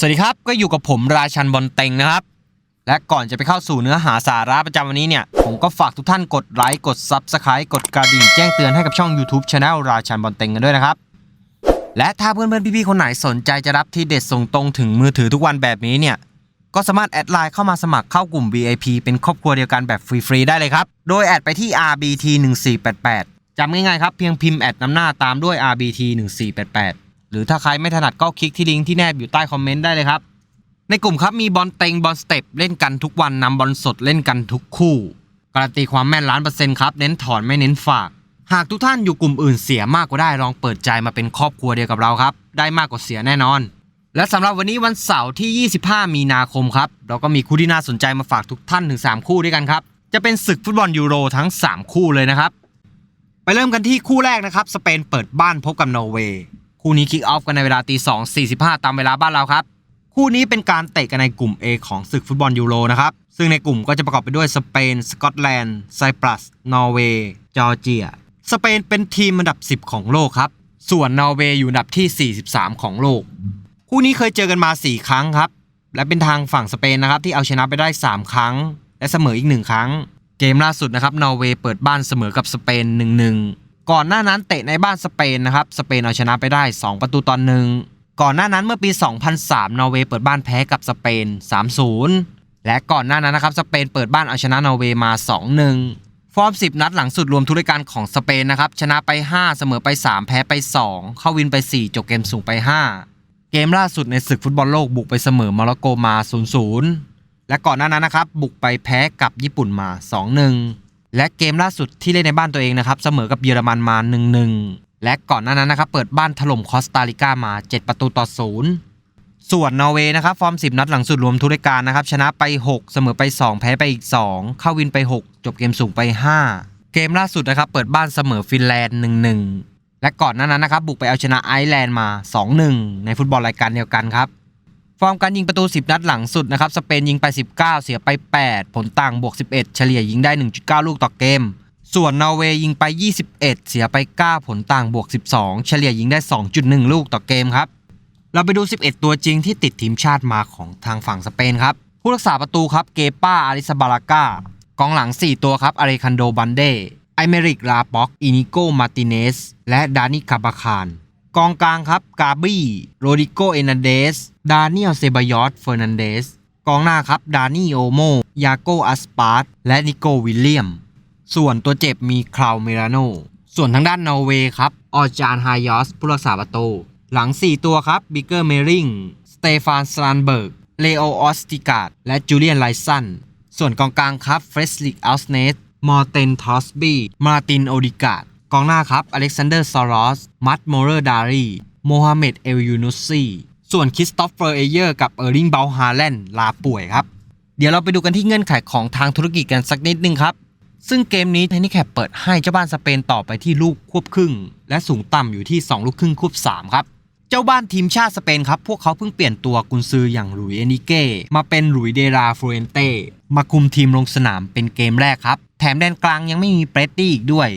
สวัสดีครับ ก็อยู่กับผมราชันบอลเต็งนะครับ และก่อนจะไปเข้าสู่เนื้อหาสาระประจำวันนี้เนี่ย ผมก็ฝากทุกท่านกดไลค์กด Subscribe กดกระดิ่งแจ้งเตือนให้กับช่อง YouTube Channel ราชันบอลเต็งกันด้วยนะครับ และถ้าเพื่อนๆพี่ๆคนไหนสนใจจะรับที่เด็ดส่งตรงถึงมือถือทุกวันแบบนี้เนี่ยก็สามารถแอดไลน์เข้ามาสมัครเข้ากลุ่ม VIP เป็นครอบครัวเดียวกันแบบฟรีๆได้เลยครับ โดยแอดไปที่ RBT 1488จำง่ายๆครับเพียงพิมพ์แอดนำหน้าตามด้วย RBT 1488 หรือถ้าใครไม่ถนัดก็คลิกที่ลิงก์ที่แนบอยู่ใต้คอมเมนต์ได้เลยครับ ในกลุ่มครับมีบอลเต็งบอลสเต็ปเล่นกันทุกวันนำบอลสดเล่นกันทุกคู่การันตีความแม่นล้านเปอร์เซ็นต์ครับเน้นถอนไม่เน้นฝาก หากทุกท่านอยู่กลุ่มอื่นเสียมากกว่าได้ลองเปิดใจมาเป็นครอบครัวเดียวกับเราครับ ได้มากกว่าเสียแน่นอน และสำหรับวันนี้วันเสาร์ที่ 25 มีนาคมครับเราก็มีคู่ที่น่าสนใจมาฝากทุกท่านถึง 3 คู่ด้วยกันครับจะเป็นศึกฟุตบอลยูโรทั้ง 3 คู่เลยนะครับ ไปเริ่มกันที่คู่แรกนะครับ สเปนเปิดบ้านพบกับนอร์เวย์ คู่นี้คิกออฟกันในเวลาตี2 45ตามเวลาบ้านเราครับ คู่นี้เป็นการเตะกันในกลุ่ม A ของศึกฟุตบอลยูโรนะครับ ซึ่งในกลุ่มก็จะประกอบไปด้วยสเปน สกอตแลนด์ ไซปรัส นอร์เวย์ จอร์เจีย สเปนเป็นทีมอันดับ 10 ของโลกครับ ส่วนนอร์เวย์อยู่อันดับที่ 43 ของโลก คู่นี้เคยเจอกันมา 4 ครั้งครับ และเป็นทางฝั่งสเปนนะครับที่เอาชนะไปได้ 3 ครั้ง และเสมออีก 1 ครั้ง เกมล่าสุดนะครับ นอร์เวย์เปิดบ้านเสมอกับสเปน 1-1 ก่อนหน้านั้นเตะในบ้านสเปนนะครับสเปนเอาชนะไปได้ 2 ประตูต่อหนึ่งก่อนหน้านั้นเมื่อปี 2003 นอร์เวย์เปิดบ้านแพ้กับสเปน 3-0 และก่อนหน้านั้นนะครับสเปนเปิดบ้านเอาชนะนอร์เวย์มา 2-1 ฟอร์ม 10 นัดหลังสุดรวมทุกรายการของสเปนนะครับชนะไป 5 เสมอไป 3 แพ้ไป 2 เข้าวินไป 4 จบเกมสูงไป 5 เกมล่าสุดในศึกฟุตบอลโลกบุกไปเสมอโมร็อกโกมา 0-0 และก่อนหน้านั้นนะครับบุกไปแพ้กับญี่ปุ่นมา 2-1 และเกมล่าสุดที่เล่นในบ้านตัวเองนะครับเสมอกับเยอรมันมา 1-1 และก่อนหน้านั้นนะครับเปิดบ้านถล่มคอสตาริกามา 7 ประตูต่อ 0 ส่วนนอร์เวย์นะครับฟอร์ม 10 นัดหลังสุดรวมทุกรายการนะครับชนะไป 6 เสมอไป 2 แพ้ไปอีก 2 เข้าวินไป 6 จบเกมสูงไป 5 เกมล่าสุดนะครับเปิดบ้านเสมอฟินแลนด์ 1-1 และก่อนหน้านั้นนะครับบุกไปเอาชนะไอร์แลนด์มา 2-1 ในฟุตบอลรายการเดียวกันครับ ฟอร์มการยิงประตู 10 นัดหลังสุดนะครับสเปนยิงไป 19 เสียไป 8 ผลต่างบวก 11 เฉลี่ยยิงได้ 1.9 ลูกต่อเกม ส่วนนอร์เวย์ยิงไป 21 เสียไป 9 ผลต่างบวก 12 เฉลี่ยยิงได้ 2.1 ลูกต่อเกมครับ เราไปดู 11 ตัวจริงที่ติดทีมชาติมาของทางฝั่งสเปนครับ ผู้รักษาประตูครับเกป้าอาริสบาลากากองหลัง 4 ตัวครับอาริคันโดบันเดไอเมริกลาป็อกอินิโกมาติเนสและดานิคาบาคาร กองกลางครับ กาบี้ โรดิโก เอนาเดส ดาเนียลเซบายอสเฟอร์นันเดส กองหน้าครับ ดานี่ โอโม ยาโกอัสปาร์ตและนิโก วิลเลียม ส่วนตัวเจ็บมีคลาวเมราโน ส่วนทางด้านนอร์เวย์ครับ ออจาน ไฮยอส ผู้รักษาประตู หลัง 4 ตัวครับ บิเกอร์ เมริง สเตฟาน สลนเบิร์ก เลโอ ออสติกาด และจูเลียน ไลซัน ส่วนกองกลางครับ เฟรสลิก อัลสเนส มอร์เตน ทอสบีมาติน โอดิกาด กองหน้าครับอเล็กซานเดอร์ซอรอสมัตโมเรอร์ดารีโมฮัมเหม็ดเอลยูนุสซีส่วนคริสตอฟเฟอร์เอเยอร์กับเออร์ลิงเบลฮาแลนด์ลาป่วยครับ เดี๋ยวเราไปดูกันที่เงื่อนไขของทางธุรกิจกันสักนิดนึงครับ ซึ่งเกมนี้เทนนิแคปเปิดให้เจ้าบ้านสเปนต่อไปที่ลูกควบครึ่ง และสูงต่ำอยู่ที่ 2 ลูกครึ่งควบ 3 ครับ เจ้าบ้านทีมชาติสเปนครับ พวกเขาเพิ่งเปลี่ยนตัวกุนซืออย่างหลุยเอนิเก้มาเป็นหลุยเดราฟลูเอนเต้มาคุมทีมลงสนามเป็นเกมแรกครับ แถมแดนกลางยังไม่มีเปรตตี้อีกด้วย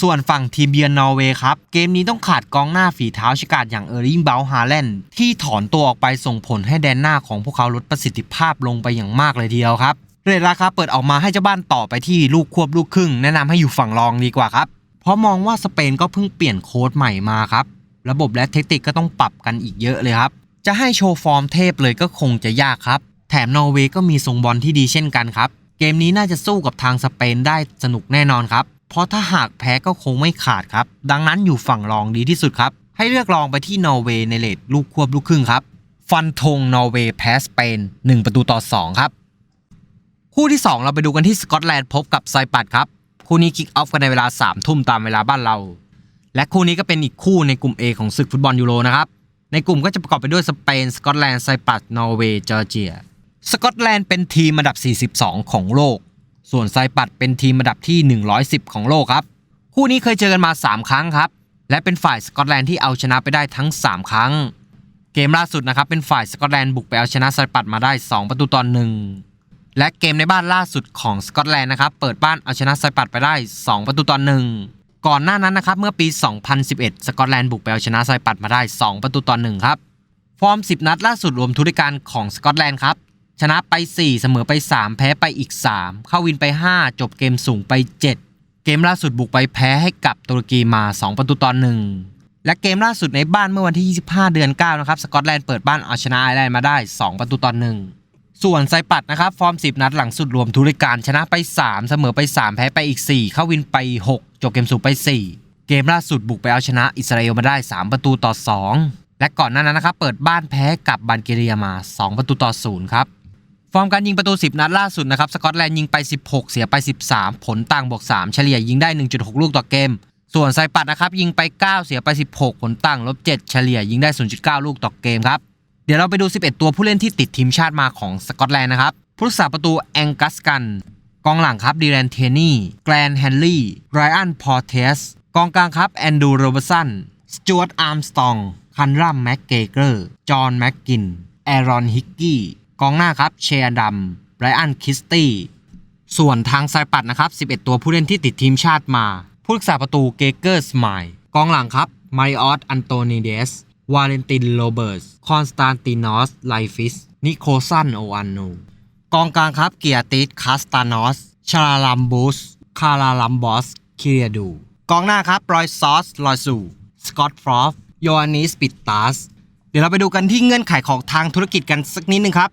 ส่วนฝั่งทีมเยือนนอร์เวย์ครับ เกมนี้ต้องขาดกองหน้าฝีเท้าฉกาจอย่างเออร์ลิงเบลฮาแลนด์ที่ถอนตัวออกไปส่งผลให้แดนหน้าของพวกเขาลดประสิทธิภาพลงไปอย่างมากเลยทีเดียวครับเรทราคาเปิดออกมาให้เจ้าบ้านต่อไปที่ลูกควบลูกครึ่ง แนะนำให้อยู่ฝั่งรองดีกว่าครับ เพราะมองว่าสเปนก็เพิ่งเปลี่ยนโค้ดใหม่มาครับ ระบบและเทคนิคก็ต้องปรับกันอีกเยอะเลยครับ จะให้โชว์ฟอร์มเทพเลยก็คงจะยากครับ แถมนอร์เวย์ก็มีทรงบอลที่ดีเช่นกันครับ เกมนี้น่าจะสู้กับทางสเปนได้สนุกแน่นอนครับ เพราะถ้าหากแพ้ก็คงไม่ขาดครับ ดังนั้นอยู่ฝั่งรองดีที่สุดครับ ให้เลือกรองไปที่นอร์เวย์ในเลทลูกควบลูกครึ่งครับ ฟันธงนอร์เวย์แพ้สเปน1 ประตูต่อ 2 ครับ คู่ที่ 2 เราไปดูกันที่สกอตแลนด์พบกับไซปัดครับ คู่นี้คิกออฟกันในเวลา3ทุ่มตามเวลาบ้านเรา และคู่นี้ก็เป็นอีกคู่ในกลุ่ม A ของศึกฟุตบอลยูโรนะครับ ในกลุ่มก็จะประกอบไปด้วยสเปนสกอตแลนด์ไซปัสนอร์เวย์จอร์เจีย สกอตแลนด์เป็นทีมอันดับ 42 ของโลก ส่วนไซปัสเป็นทีมอันดับที่ 110 ของโลกครับ คู่นี้เคยเจอกันมา 3 ครั้งครับ และเป็นฝ่ายสกอตแลนด์ที่เอาชนะไปได้ทั้ง 3 ครั้ง เกมล่าสุดนะครับเป็นฝ่ายสกอตแลนด์บุกไปเอาชนะไซปัสมาได้ 2 ประตูต่อหนึ่งและเกมในบ้านล่าสุดของสกอตแลนด์นะครับเปิดบ้านเอาชนะไซปรัสไปได้ 2 ประตูต่อหนึ่งก่อนหน้านั้นนะครับเมื่อปี 2011 สกอตแลนด์บุกไปเอาชนะไซปรัสมาได้ 2 ประตูต่อหนึ่งครับฟอร์ม 10 นัดล่าสุดรวมทุกรายการของสกอตแลนด์ครับ ชนะไป 4 เสมอไป 3 แพ้ไปอีก 3 เข้าวินไป 5 จบเกมสูงไป 7 เกมล่าสุดบุกไปแพ้ให้กับตุรกีมา 2 ประตูต่อ1และเกมล่าสุดในบ้านเมื่อวันที่ 25 เดือน 9 นะครับ สกอตแลนด์เปิดบ้านเอาชนะไอร์แลนด์มาได้ 2 ประตูต่อ1ส่วนไซปัดนะครับ ฟอร์ม 10 นัดหลังสุดรวมทุรการชนะไป 3 เสมอไป 3 แพ้ไปอีก 4 เข้าวินไป 6 จบเกมสูงไป 4 เกมล่าสุดบุกไปเอาชนะอิสราเอลมาได้ 3 ประตูต่อ 2 และก่อนหน้านั้นนะครับเปิดบ้านแพ้กับบัลแกเรียมา 2 ประตูต่อ0ครับ ฟอร์มการยิงประตู 10 นัดล่าสุดนะครับสกอตแลนด์ยิงไป 16 เสียไป 13 ผลต่างบวก 3 เฉลี่ยยิงได้ 1.6 ลูกต่อเกม ส่วนไซปัดนะครับยิงไป 9 เสียไป 16 ผลต่างลบ 7 เฉลี่ยยิงได้ 0.9 ลูกต่อเกมครับเดี๋ยวเราไปดู 11 ตัวผู้เล่นที่ติดทีมชาติมาของสกอตแลนด์นะครับผู้รักษาประตูแองกัสกัน กองหลังครับดีแรนเทนี่แกรนแฮนลี่ไรอันพอเทสกองกลางครับแอนดูโรเบสันสจวตอาร์มสตองคันรัมแม็กเกเกอร์จอห์นแม็กกินแอรอนฮิกกี้ กองหน้าครับเชียร์ดัมไรอันคิสตี้ส่วนทางไซปัดนะครับ 11 ตัวผู้เล่นที่ติดทีมชาติมา ผู้รักษาประตูเกเกอร์สไมล์กองหลังครับมาริออสอันโตนิเดส วาเลนตินโรเบิร์ตคอนสแตนตินอสไลฟิส นิโคซันโออันโนกองกลางครับเกียร์ติสคาสตานอส ชาลาลัมบูส คาราลัมบอส คิเรียดู กองหน้าครับรอยซอสลอยสูสกอตฟรอฟโยอานิสปิตตัส เดี๋ยวเราไปดูกันที่เงื่อนไขของทางธุรกิจกันสักนิดนึงครับ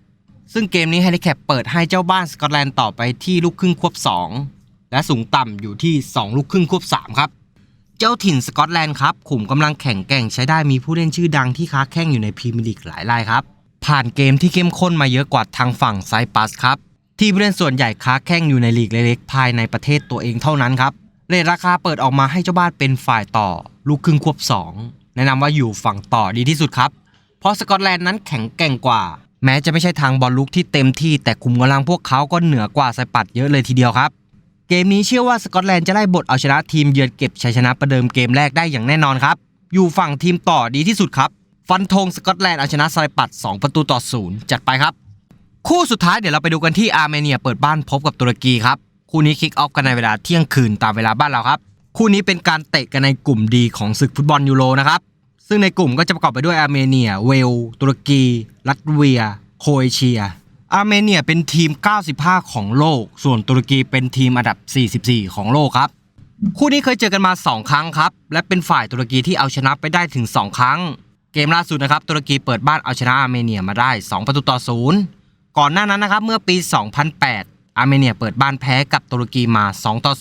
ซึ่งเกมนี้ h ฮ n ิแคปเปิดให้เจ้าบ้านสกอตแลนด์ต่อไปที่ลูกครึ่งควบ 2 และสูงต่ำอยู่ที่ 2 ลูกครึ่งควบ 3 ครับ เจ้าถิ่นสกอตแลนด์ครับขุมกำลังแข่งแกร่งใช้ได้มีผู้เล่นชื่อดังที่ค้าแข่งอยู่ในพรีเมียร์ลีกหลายรายครับ ผ่านเกมที่เข้มข้นมาเยอะกว่าทางฝั่งไซปัสครับที่ผู้เล่นส่วนใหญ่ค้าแข่งอยู่ในลีกเล็กๆภายในประเทศตัวเองเท่านั้นครับเรทราคาเปิดออกมาให้เจ้าบ้านเป็นฝ่ายต่อ ลูกครึ่งควบ 2 แนะนำว่าอยู่ฝั่งต่อดีที่สุดครับ เพราะสกอตแลนด์นั้นแข็งแกร่งกว่า แม้จะไม่ใช่ทางบอลลุกที่เต็มที่แต่คุมกำลังพวกเขาก็เหนือกว่าไซปัดเยอะเลยทีเดียวครับ เกมนี้เชื่อว่าสกอตแลนด์จะไล่บทเอาชนะทีมเยือนเก็บชัยชนะประเดิมเกมแรกได้อย่างแน่นอนครับ อยู่ฝั่งทีมต่อดีที่สุดครับ ฟันธงสกอตแลนด์เอาชนะไซปัด 2 ประตูต่อศูนย์จัดไปครับ คู่สุดท้ายเดี๋ยวเราไปดูกันที่อาร์เมเนียเปิดบ้านพบกับตุรกีครับคู่นี้คิกออฟกันในเวลาเที่ยงคืนตามเวลาบ้านเราครับคู่นี้เป็นการเตะกันในกลุ่มดีของศึกฟุตบอลยูโรนะครับ ซึ่งในกลุ่มก็จะประกอบไปด้วยอาร์เมเนีย เวล ตุรกี ลัตเวีย โคเอเชีย อาร์เมเนียเป็นทีม 95 ของโลก ส่วนตุรกีเป็นทีมอันดับ 44 ของโลกครับ คู่นี้เคยเจอกันมา 2 ครั้งครับ และเป็นฝ่ายตุรกีที่เอาชนะไปได้ถึง 2 ครั้ง เกมล่าสุดนะครับ ตุรกีเปิดบ้านเอาชนะอาร์เมเนียมาได้ 2 ประตูต่อศูนย์ก่อนหน้านั้นนะครับ เมื่อปี 2008 อาร์เมเนียเปิดบ้านแพ้กับตุรกีมา 2 ต่อ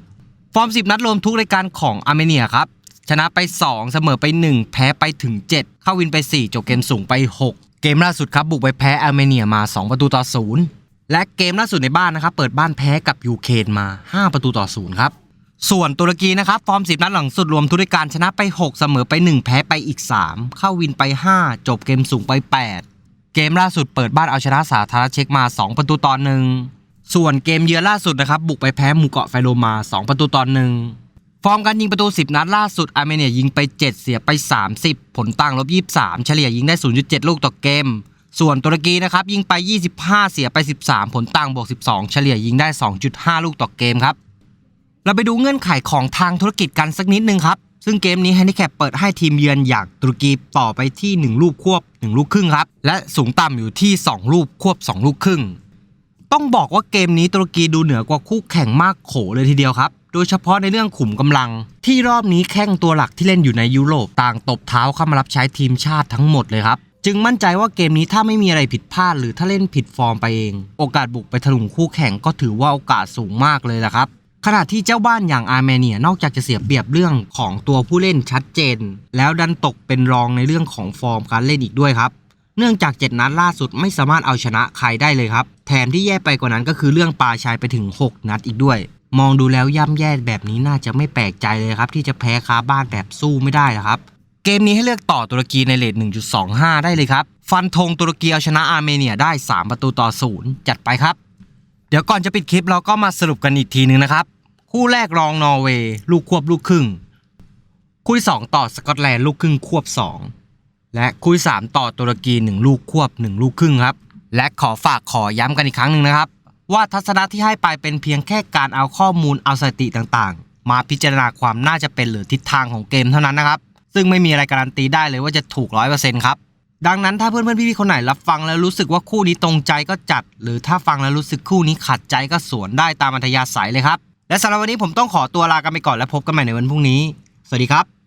0 ฟอร์ม 10 นัดรวมทุกรายการของอาร์เมเนียครับ ชนะไป 2 เสมอไป 1 แพ้ไปถึง 7 เข้าวินไป 4 จบเกมสูงไป 6 เกมล่าสุดครับบุกไปแพ้อาร์เมเนียมา 2 ประตูต่อ 0 และเกมล่าสุดในบ้านนะครับเปิดบ้านแพ้กับยูเครนมา 5 ประตูต่อ 0 ครับ ส่วนตุรกีนะครับฟอร์ม 10 นัดหลังสุดรวมทุกรายการชนะไป 6 เสมอไป 1 แพ้ไปอีก 3 เข้าวินไป 5 จบเกมสูงไป 8 เกมล่าสุดเปิดบ้านเอาชนะสาธารณรัฐเช็กมา 2 ประตูต่อหนึ่งส่วนเกมเยือนล่าสุดนะครับบุกไปแพ้หมู่เกาะไฟโรมา 2 ประตูต่อหนึ่ง ฟอร์มการยิงประตู 10 นัดล่าสุดอาร์เมเนียยิงไป 7 เสียไป 30 ผลต่างลบ 23 เฉลี่ยยิงได้ 0.7 ลูกต่อเกม ส่วนตุรกีนะครับยิงไป 25 เสียไป 13 ผลต่างบวก 12 เฉลี่ยยิงได้ 2.5 ลูกต่อเกมครับ เราไปดูเงื่อนไขของทางธุรกิจกันสักนิดนึงครับ ซึ่งเกมนี้ h ฮน i แคปเปิดให้ทีมเยือนอย่างตุรกีต่อไปที่ 1 ลูกควบ 1 ลูกครึ่งครับ และสูงต่ำอยู่ที่ 2 ลูกควบ 2 ลูกครึ่ง ต้องบอกว่าเกมนี้ตุรกีดูเหนือกว่าคู่แข่งมากโขเลยทีเดียวครับ โดยเฉพาะในเรื่องขุมกำลัง ที่รอบนี้แข้งตัวหลักที่เล่นอยู่ในยุโรปต่างตบเท้าเข้ามารับใช้ทีมชาติทั้งหมดเลยครับจึงมั่นใจว่าเกมนี้ถ้าไม่มีอะไรผิดพลาด หรือถ้าเล่นผิดฟอร์มไปเอง โอกาสบุกไปถลุงคู่แข่งก็ถือว่าโอกาสสูงมากเลยละครับขณะที่เจ้าบ้านอย่างอาร์เมเนียนอกจากจะเสียเปรียบเรื่องของตัวผู้เล่นชัดเจน แล้วดันตกเป็นรองในเรื่องของฟอร์มการเล่นอีกด้วยครับ เนื่องจาก 7 นัดล่าสุดไม่สามารถเอาชนะใครได้เลยครับ แถมที่แย่ไปกว่านั้นก็คือเรื่องปาชายไปถึง 6 นัดอีกด้วย มองดูแล้วย่ำแย่แบบนี้น่าจะไม่แปลกใจเลยครับ ที่จะแพ้คาบ้านแบบสู้ไม่ได้นะครับ เกมนี้ให้เลือกต่อตุรกีในเลท1.25 ได้เลยครับ ฟันธงตุรกีเอาชนะอาร์เมเนียได้ 3 ประตูต่อศูนย์จัดไปครับ เดี๋ยวก่อนจะปิดคลิปเราก็มาสรุปกันอีกทีนึงนะครับ คู่แรกรองนอร์เวย์ลูกควบลูกครึ่ง คู่ที่2ต่อสกอตแลนด์ลูกครึ่งควบ 2 และคู่ที่3ต่อตุรกี 1 ลูกควบ 1 ลูกครึ่งครับ และขอฝากขอย้ำกันอีกครั้งหนึ่งนะครับ ว่าทัศนะที่ให้ไปเป็นเพียงแค่การเอาข้อมูลเอาสถิติต่างๆ มาพิจารณาความน่าจะเป็นหรือทิศทางของเกมเท่านั้นนะครับ ซึ่งไม่มีอะไรการันตีได้เลยว่าจะถูก 100%ครับ ดังนั้นถ้าเพื่อนๆพี่ๆคนไหนรับฟังแล้วรู้สึกว่าคู่นี้ตรงใจก็จัด หรือถ้าฟังแล้วรู้สึกคู่นี้ขัดใจก็สวนได้ตามอัธยาศัยเลยครับ และสำหรับวันนี้ผมต้องขอตัวลากันไปก่อนและพบกันใหม่ในวันพรุ่งนี้ สวัสดีครับ